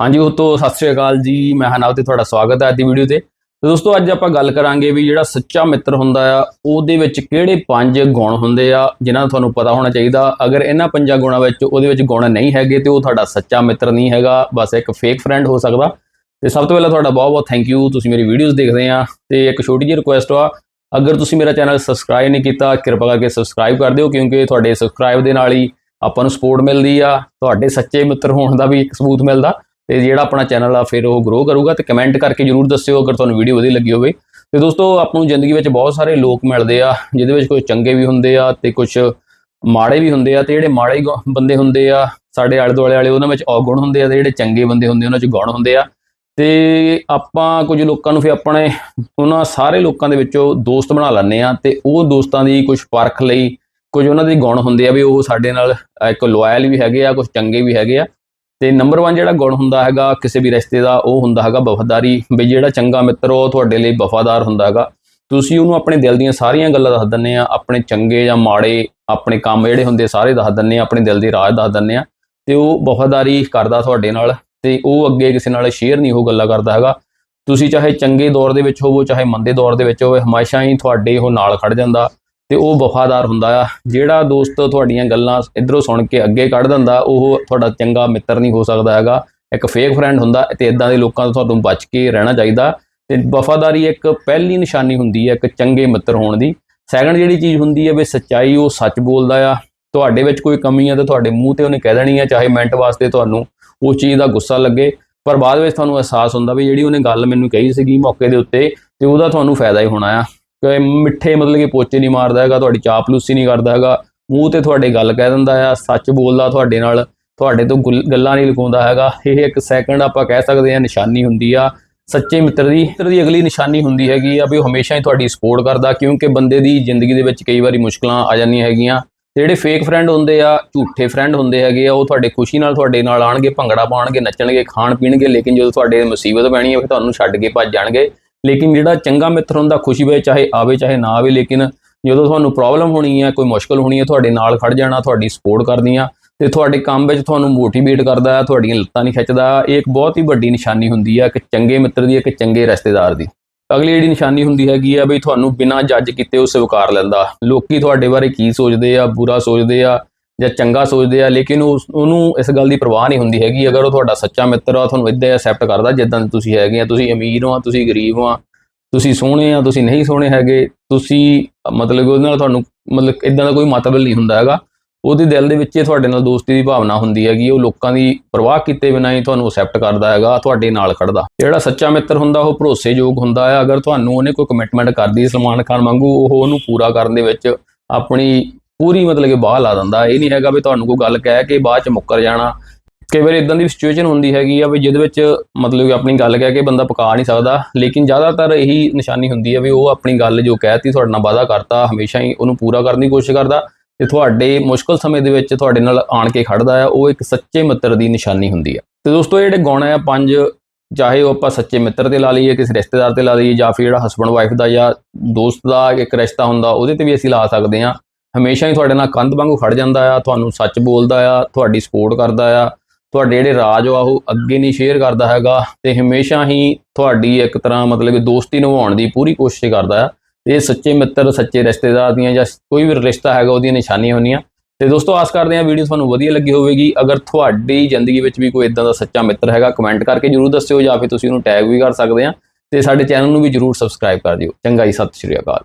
ਹਾਂਜੀ, ਉਹ ਤੋਂ ਸਤਿ ਸ਼੍ਰੀ ਅਕਾਲ ਜੀ। ਮੈਂ ਹਨਾਵ ਤੇ ਤੁਹਾਡਾ ਸਵਾਗਤ ਹੈ ਅੱਜ ਦੀ ਵੀਡੀਓ ਤੇ। ਤੇ ਦੋਸਤੋ, ਅੱਜ ਆਪਾਂ ਗੱਲ ਕਰਾਂਗੇ ਵੀ ਜਿਹੜਾ ਸੱਚਾ ਮਿੱਤਰ ਹੁੰਦਾ ਆ, ਉਹਦੇ ਵਿੱਚ ਕਿਹੜੇ ਪੰਜ ਗੁਣ ਹੁੰਦੇ ਆ, ਜਿਨ੍ਹਾਂ ਦਾ ਤੁਹਾਨੂੰ ਪਤਾ ਹੋਣਾ ਚਾਹੀਦਾ। ਅਗਰ ਇਹਨਾਂ ਪੰਜਾਂ ਗੁਣਾਂ ਵਿੱਚ ਉਹਦੇ ਵਿੱਚ ਗੁਣ ਨਹੀਂ ਹੈਗੇ ਤੇ ਉਹ ਤੁਹਾਡਾ ਸੱਚਾ ਮਿੱਤਰ ਨਹੀਂ ਹੈਗਾ, ਬਸ ਇੱਕ ਫੇਕ ਫਰੈਂਡ ਹੋ ਸਕਦਾ। ਤੇ ਸਭ ਤੋਂ ਪਹਿਲਾਂ ਤੁਹਾਡਾ ਬਹੁਤ ਬਹੁਤ ਥੈਂਕ ਯੂ ਤੁਸੀਂ ਮੇਰੀ ਵੀਡੀਓਜ਼ ਦੇਖਦੇ ਆ ਤੇ ਇੱਕ ਛੋਟੀ ਜਿਹੀ ਰਿਕੁਐਸਟ ਆ, ਅਗਰ ਤੁਸੀਂ ਮੇਰਾ ਚੈਨਲ ਸਬਸਕ੍ਰਾਈਬ ਨਹੀਂ ਕੀਤਾ, ਕਿਰਪਾ ਕਰਕੇ ਸਬਸਕ੍ਰਾਈਬ ਕਰ ਦਿਓ, ਕਿਉਂਕਿ ਤੁਹਾਡੇ ਸਬਸਕ੍ਰਾਈਬ ਦੇ ਨਾਲ ਹੀ ਆਪਾਂ ਨੂੰ ਸਪੋਰਟ ਮਿਲਦੀ ਆ, ਤੁਹਾਡੇ ਸੱਚੇ ਮਿੱਤਰ ਹੋਣ ਦਾ ਵੀ ਇੱਕ ਸਬੂਤ ਮਿਲਦਾ। ਤੇ ਜਿਹੜਾ ਆਪਣਾ ਚੈਨਲ ਆ, ਫਿਰ ਉਹ ਗਰੋ ਕਰੂਗਾ ਤੇ ਕਮੈਂਟ ਕਰਕੇ ਜਰੂਰ ਦੱਸਿਓ ਅਗਰ ਤੁਹਾਨੂੰ ਵੀਡੀਓ ਵਧੀਆ ਲੱਗੀ ਹੋਵੇ। ਤੇ ਦੋਸਤੋ, ਆਪਾਂ ਨੂੰ ਜ਼ਿੰਦਗੀ ਵਿੱਚ ਬਹੁਤ ਸਾਰੇ ਲੋਕ ਮਿਲਦੇ ਆ, ਜਿਹਦੇ ਵਿੱਚ ਕੁਝ ਚੰਗੇ ਵੀ ਹੁੰਦੇ ਆ ਤੇ ਕੁਝ ਮਾੜੇ ਵੀ ਹੁੰਦੇ ਆ ਤੇ ਜਿਹੜੇ ਮਾੜੇ ਗੁ- ਬੰਦੇ ਹੁੰਦੇ ਆ, ਸਾਡੇ ਆਲੇ ਦੁਆਲੇ ਵਾਲੇ ਉਹਨਾਂ ਵਿੱਚ ਔਗੁਣ ਹੁੰਦੇ ਆ ਤੇ ਜਿਹੜੇ ਚੰਗੇ ਬੰਦੇ ਹੁੰਦੇ ਉਹਨਾਂ 'ਚ ਗੁਣ ਹੁੰਦੇ ਆ। ਤੇ ਆਪਾਂ ਕੁਝ ਲੋਕਾਂ ਨੂੰ ਫਿਰ ਆਪਣੇ, ਉਹਨਾਂ ਸਾਰੇ ਲੋਕਾਂ ਦੇ ਵਿੱਚੋਂ ਦੋਸਤ ਬਣਾ ਲੈਂਦੇ ਆ ਤੇ ਉਹ ਦੋਸਤਾਂ ਦੀ ਕੁਝ ਪਰਖ ਲਈ ਕੁਝ ਉਹਨਾਂ ਦੇ ਗੁਣ ਹੁੰਦੇ ਆ ਵੀ ਉਹ ਸਾਡੇ ਨਾਲ ਇੱਕ ਲੋਇਲ ਵੀ ਹੈਗੇ ਆ ਕੁਝ ਚੰਗੇ ਵੀ ਹੈਗੇ ਆ। ਤੇ ਨੰਬਰ 1 ਜਿਹੜਾ ਗੁਣ ਹੁੰਦਾ ਹੈਗਾ, ਕਿਸੇ ਵੀ ਰਿਸ਼ਤੇ ਦਾ, ਉਹ ਹੁੰਦਾ ਹੈਗਾ ਵਫਾਦਾਰੀ। ਵੀ ਜਿਹੜਾ ਚੰਗਾ ਮਿੱਤਰ ਉਹ ਤੁਹਾਡੇ ਲਈ ਵਫਾਦਾਰ ਹੁੰਦਾ ਹੈਗਾ। ਤੁਸੀਂ ਉਹਨੂੰ ਆਪਣੇ ਦਿਲ ਦੀਆਂ ਸਾਰੀਆਂ ਗੱਲਾਂ ਦੱਸ ਦਿੰਦੇ ਆ, ਆਪਣੇ ਚੰਗੇ ਜਾਂ ਮਾੜੇ, ਆਪਣੇ ਕੰਮ ਜਿਹੜੇ ਹੁੰਦੇ ਸਾਰੇ ਦੱਸ ਦਿੰਦੇ ਆ, ਆਪਣੇ ਦਿਲ ਦੀ ਰਾਜ ਦੱਸ ਦਿੰਦੇ ਆ, ਤੇ ਉਹ ਵਫਾਦਾਰੀ ਕਰਦਾ ਤੁਹਾਡੇ ਨਾਲ, ਤੇ ਉਹ ਅੱਗੇ ਕਿਸੇ ਨਾਲ ਸ਼ੇਅਰ ਨਹੀਂ, ਉਹ ਗੱਲਾਂ ਕਰਦਾ ਹੈਗਾ। ਤੁਸੀਂ ਚਾਹੇ ਚੰਗੇ ਦੌਰ ਦੇ ਵਿੱਚ ਹੋਵੋ, ਚਾਹੇ ਮੰਦੇ ਦੌਰ ਦੇ ਵਿੱਚ ਹੋਵੇ, ਹਮੇਸ਼ਾ ਹੀ ਤੁਹਾਡੇ ਉਹ ਨਾਲ ਖੜ ਜਾਂਦਾ। ਤੇ ਉਹ ਵਫਾਦਾਰ ਹੁੰਦਾ ਆ। ਜਿਹੜਾ ਦੋਸਤ ਤੁਹਾਡੀਆਂ ਗੱਲਾਂ ਇਧਰੋਂ ਸੁਣ ਕੇ ਅੱਗੇ ਕੱਢ ਦਿੰਦਾ, ਉਹ ਤੁਹਾਡਾ ਚੰਗਾ ਮਿੱਤਰ ਨਹੀਂ ਹੋ ਸਕਦਾ ਹੈਗਾ। ਇੱਕ ਫੇਕ ਫਰੈਂਡ ਹੁੰਦਾ ਤੇ ਇਦਾਂ ਦੇ ਲੋਕਾਂ ਤੋਂ ਤੁਹਾਨੂੰ ਬਚ ਕੇ ਰਹਿਣਾ ਚਾਹੀਦਾ। ਤੇ ਵਫਾਦਾਰੀ ਇੱਕ ਪਹਿਲੀ ਨਿਸ਼ਾਨੀ ਹੁੰਦੀ ਹੈ ਇੱਕ ਚੰਗੇ ਮਿੱਤਰ ਹੋਣ ਦੀ। ਸੈਕੰਡ ਜਿਹੜੀ ਚੀਜ਼ ਹੁੰਦੀ ਹੈ ਵੀ ਸੱਚਾਈ ਉਹ ਸੱਚ ਬੋਲਦਾ ਆ। ਤੁਹਾਡੇ ਵਿੱਚ ਕੋਈ ਕਮੀ ਆ ਤਾਂ ਤੁਹਾਡੇ ਮੂੰਹ ਤੇ ਉਹਨੇ ਕਹਿ ਦੇਣੀ ਆ, ਚਾਹੇ ਮਿੰਟ ਵਾਸਤੇ ਤੁਹਾਨੂੰ ਉਸ ਚੀਜ਼ ਦਾ ਗੁੱਸਾ ਲੱਗੇ। ਪਰ ਬਾਅਦ ਵਿੱਚ ਤੁਹਾਨੂੰ ਅਹਿਸਾਸ ਹੁੰਦਾ ਵੀ ਜਿਹੜੀ ਉਹਨੇ ਗੱਲ ਮੈਨੂੰ ਕਹੀ ਸੀਗੀ ਮੌਕੇ ਦੇ ਉੱਤੇ, ਤੇ ਉਹਦਾ ਤੁਹਾਨੂੰ ਫਾਇਦਾ ਹੀ ਹੋਣਾ ਆ। ਕਿ ਮਿੱਠੇ ਮਤਲਬ ਕਿ ਪੋਚੇ ਨਹੀਂ ਮਾਰਦਾ ਹੈਗਾ, ਤੁਹਾਡੀ ਚਾਪਲੂਸੀ ਨਹੀਂ ਕਰਦਾ ਹੈਗਾ। ਮੂੰਹ ਤੇ ਤੁਹਾਡੇ ਗੱਲ ਕਹਿ ਦਿੰਦਾ ਆ, ਸੱਚ ਬੋਲਦਾ ਤੁਹਾਡੇ ਨਾਲ, ਤੁਹਾਡੇ ਤੋਂ ਗੁੱਲ- ਗੱਲਾਂ ਨਹੀਂ ਲੁਕਾਉਂਦਾ ਹੈਗਾ। ਇਹ ਇੱਕ ਸੈਕਿੰਡ ਆਪਾਂ ਕਹਿ ਸਕਦੇ ਹਾਂ ਨਿਸ਼ਾਨੀ ਹੁੰਦੀ ਆ। ਸੱਚੇ ਮਿੱਤਰ ਦੀ ਮਿੱਤਰ ਦੀ ਅਗਲੀ ਨਿਸ਼ਾਨੀ ਹੁੰਦੀ ਹੈਗੀ ਆ ਵੀ ਉਹ ਹਮੇਸ਼ਾ ਹੀ ਤੁਹਾਡੀ ਸਪੋਰਟ ਕਰਦਾ, ਕਿਉਂਕਿ ਬੰਦੇ ਦੀ ਜ਼ਿੰਦਗੀ ਦੇ ਵਿੱਚ ਕਈ ਵਾਰੀ ਮੁਸ਼ਕਲਾਂ ਆ ਜਾਂਦੀਆਂ ਹੈਗੀਆਂ। ਤੇ ਜਿਹੜੇ ਫੇਕ ਫਰੈਂਡ ਹੁੰਦੇ ਆ, ਝੂਠੇ ਫਰੈਂਡ ਹੁੰਦੇ ਹੈਗੇ ਆ, ਉਹ ਤੁਹਾਡੇ ਖੁਸ਼ੀ ਨਾਲ ਤੁਹਾਡੇ ਨਾਲ ਆਣਗੇ, ਭੰਗੜਾ ਪਾਉਣਗੇ, ਨੱਚਣਗੇ ਖਾਣ ਪੀਣਗੇ ਲੇਕਿਨ ਜਦੋਂ ਤੁਹਾਡੇ ਮੁਸੀਬਤ ਪੈਣੀ ਹੈ ਫਿਰ ਤੁਹਾਨੂੰ ਛੱਡ ਕੇ ਭੱਜ ਜਾਣਗੇ। ਲੇਕਿਨ ਜਿਹੜਾ ਚੰਗਾ ਮਿੱਤਰ ਹੁੰਦਾ, ਖੁਸ਼ੀ ਵਿੱਚ ਚਾਹੇ ਆਵੇ ਚਾਹੇ ਨਾ ਆਵੇ, ਲੇਕਿਨ ਜਦੋਂ ਤੁਹਾਨੂੰ ਪ੍ਰੋਬਲਮ ਹੋਣੀ ਹੈ ਕੋਈ ਮੁਸ਼ਕਲ ਹੋਣੀ ਹੈ ਤੁਹਾਡੇ ਨਾਲ ਖੜ ਜਾਣਾ, ਤੁਹਾਡੀ ਸਪੋਰਟ ਕਰਨੀ ਆ, ਤੇ ਤੁਹਾਡੇ ਕੰਮ ਵਿੱਚ ਤੁਹਾਨੂੰ ਮੋਟੀਵੇਟ ਕਰਦਾ ਹੈ ਤੁਹਾਡੀਆਂ ਲੱਤਾਂ ਨਹੀਂ ਖਿੱਚਦਾ, ਇਹ ਇੱਕ ਬਹੁਤ ਹੀ ਵੱਡੀ ਨਿਸ਼ਾਨੀ ਹੁੰਦੀ ਹੈ ਇੱਕ ਚੰਗੇ ਮਿੱਤਰ ਦੀ, ਇੱਕ ਚੰਗੇ ਰਿਸ਼ਤੇਦਾਰ ਦੀ। ਅਗਲੀ ਜਿਹੜੀ ਨਿਸ਼ਾਨੀ ਹੁੰਦੀ ਹੈਗੀ ਆ, ਬਈ ਤੁਹਾਨੂੰ ਬਿਨਾਂ ਜੱਜ ਕੀਤੇ ਉਹ ਸਵੀਕਾਰ ਲੈਂਦਾ। ਲੋਕੀ ਤੁਹਾਡੇ ਬਾਰੇ ਕੀ ਸੋਚਦੇ ਆ, ਬੁਰਾ ਸੋਚਦੇ ਆ ਜਾਂ ਚੰਗਾ ਸੋਚਦੇ ਆ, ਲੇਕਿਨ ਉਸ, ਉਹਨੂੰ ਇਸ ਗੱਲ ਦੀ ਪਰਵਾਹ ਨਹੀਂ ਹੁੰਦੀ ਹੈਗੀ। ਅਗਰ ਉਹ ਤੁਹਾਡਾ ਸੱਚਾ ਮਿੱਤਰ ਆ ਤੁਹਾਨੂੰ ਇਦਾਂ ਐਕਸੈਪਟ ਕਰਦਾ ਜਿੱਦਾਂ ਤੁਸੀਂ ਹੈਗੇ ਆ। ਤੁਸੀਂ ਅਮੀਰ ਹੋ, ਤੁਸੀਂ ਗਰੀਬ ਹੋ, ਤੁਸੀਂ ਸੋਹਣੇ ਆ, ਤੁਸੀਂ ਨਹੀਂ ਸੋਹਣੇ ਹੈਗੇ, ਤੁਸੀਂ ਮਤਲਬ ਕਿ ਉਹਦੇ ਨਾਲ ਤੁਹਾਨੂੰ ਮਤਲਬ ਇਦਾਂ ਦਾ ਕੋਈ ਮਤਲਬ ਨਹੀਂ ਹੁੰਦਾ ਹੈਗਾ। ਉਹਦੇ ਦਿਲ ਦੇ ਵਿੱਚ ਤੁਹਾਡੇ ਨਾਲ ਦੋਸਤੀ ਦੀ ਭਾਵਨਾ ਹੁੰਦੀ ਹੈਗੀ। ਉਹ ਲੋਕਾਂ ਦੀ ਪਰਵਾਹ ਕੀਤੇ ਬਿਨਾਂ ਹੀ ਤੁਹਾਨੂੰ ਐਕਸੈਪਟ ਕਰਦਾ ਹੈਗਾ, ਤੁਹਾਡੇ ਨਾਲ ਖੜਦਾ। ਜਿਹੜਾ ਸੱਚਾ ਮਿੱਤਰ ਹੁੰਦਾ, ਉਹ ਭਰੋਸੇਯੋਗ ਹੁੰਦਾ ਹੈ ਅਗਰ ਤੁਹਾਨੂੰ ਉਹਨੇ ਕੋਈ ਕਮਿਟਮੈਂਟ ਕਰਦੀ ਸਲਮਾਨ ਖਾਨ ਵਾਂਗੂ, ਉਹ ਉਹਨੂੰ ਪੂਰਾ ਕਰਨ ਦੇ ਵਿੱਚ ਆਪਣੀ ਪੂਰੀ ਮਤਲਬ ਕਿ ਬਾਹ ਲਾ ਦਿੰਦਾ। ਇਹ ਨਹੀਂ ਹੈਗਾ ਵੀ ਤੁਹਾਨੂੰ ਕੋਈ ਗੱਲ ਕਹਿ ਕੇ ਬਾਅਦ ਚ ਮੁੱਕਰ ਜਾਣਾ। ਕਈ ਵਾਰ ਇਦਾਂ ਦੀ ਸਿਚੁਏਸ਼ਨ ਹੁੰਦੀ ਹੈਗੀ ਆ ਵੀ ਜਿਹਦੇ ਵਿੱਚ ਮਤਲਬ ਕਿ ਆਪਣੀ ਗੱਲ ਕਹਿ ਕੇ ਬੰਦਾ ਪਕਾ ਨਹੀਂ ਸਕਦਾ। ਲੇਕਿਨ ਜ਼ਿਆਦਾਤਰ ਇਹੀ ਨਿਸ਼ਾਨੀ ਹੁੰਦੀ ਹੈ ਵੀ ਉਹ ਆਪਣੀ ਗੱਲ ਜੋ ਕਹਿਤੀ ਤੁਹਾਡੇ ਨਾਲ ਵਾਅਦਾ ਕਰਤਾ, ਹਮੇਸ਼ਾ ਹੀ ਉਹਨੂੰ ਪੂਰਾ ਕਰਨ ਦੀ ਕੋਸ਼ਿਸ਼ ਕਰਦਾ ਤੇ ਤੁਹਾਡੇ ਮੁਸ਼ਕਲ ਸਮੇਂ ਦੇ ਵਿੱਚ ਤੁਹਾਡੇ ਨਾਲ ਆਣ ਕੇ ਖੜਦਾ ਆ, ਉਹ ਇੱਕ ਸੱਚੇ ਮਿੱਤਰ ਦੀ ਨਿਸ਼ਾਨੀ ਹੁੰਦੀ ਆ। ਤੇ ਦੋਸਤੋ ਜਿਹੜੇ ਗੁਣ ਆ, ਪੰਜ, ਚਾਹੇ ਉਹ ਆਪਾਂ ਸੱਚੇ ਮਿੱਤਰ ਤੇ ਲਾ ਲਈਏ, ਕਿਸੇ ਰਿਸ਼ਤੇਦਾਰ ਤੇ ਲਾ ਲਈਏ ਜਾਂ ਫਿਰ ਜਿਹੜਾ ਹਸਬੰਡ ਵਾਈਫ ਦਾ ਜਾਂ ਦੋਸਤ ਦਾ ਇੱਕ ਰਿਸ਼ਤਾ ਹੁੰਦਾ, ਉਹਦੇ ਤੇ ਵੀ ਅਸੀਂ ਲਾ ਸਕਦੇ ਹਾਂ। ਹਮੇਸ਼ਾ ਹੀ ਤੁਹਾਡੇ ਨਾਲ ਕੰਧ ਵਾਂਗੂ ਖੜ ਜਾਂਦਾ ਆ, ਤੁਹਾਨੂੰ ਸੱਚ ਬੋਲਦਾ ਆ, ਤੁਹਾਡੀ ਸਪੋਰਟ ਕਰਦਾ ਆ, ਤੁਹਾਡੇ ਜਿਹੜੇ ਰਾਜ ਆ ਉਹ ਅੱਗੇ ਨਹੀਂ ਸ਼ੇਅਰ ਕਰਦਾ ਹੈਗਾ ਤੇ ਹਮੇਸ਼ਾ ਹੀ ਤੁਹਾਡੀ ਇੱਕ ਤਰ੍ਹਾਂ ਮਤਲਬ ਕਿ ਦੋਸਤੀ ਨਿਭਾਉਣ ਦੀ ਪੂਰੀ ਕੋਸ਼ਿਸ਼ ਕਰਦਾ ਆ। ਇਹ ਸੱਚੇ ਮਿੱਤਰ, ਸੱਚੇ ਰਿਸ਼ਤੇਦਾਰ ਦੀਆਂ ਜਾਂ ਕੋਈ ਵੀ ਰਿਸ਼ਤਾ ਹੈਗਾ ਉਹਦੀਆਂ ਨਿਸ਼ਾਨੀਆਂ ਹੁੰਦੀਆਂ। ਤੇ ਦੋਸਤੋ, ਆਸ ਕਰਦੇ ਹਾਂ ਵੀਡੀਓ ਤੁਹਾਨੂੰ ਵਧੀਆ ਲੱਗੀ ਹੋਵੇਗੀ। ਅਗਰ ਤੁਹਾਡੀ ਜ਼ਿੰਦਗੀ ਵਿੱਚ ਵੀ ਕੋਈ ਇਦਾਂ ਦਾ ਸੱਚਾ ਮਿੱਤਰ ਹੈਗਾ ਕਮੈਂਟ ਕਰਕੇ ਜਰੂਰ ਦੱਸਿਓ ਜਾਂ ਫਿਰ ਤੁਸੀਂ ਉਹਨੂੰ ਟੈਗ ਵੀ ਕਰ ਸਕਦੇ ਆ ਤੇ ਸਾਡੇ ਚੈਨਲ ਨੂੰ ਵੀ ਜਰੂਰ ਸਬਸਕ੍ਰਾਈਬ ਕਰ ਦਿਓ। ਚੰਗਾ ਜੀ, ਸਤਿ ਸ਼੍ਰੀ ਅਕਾਲ।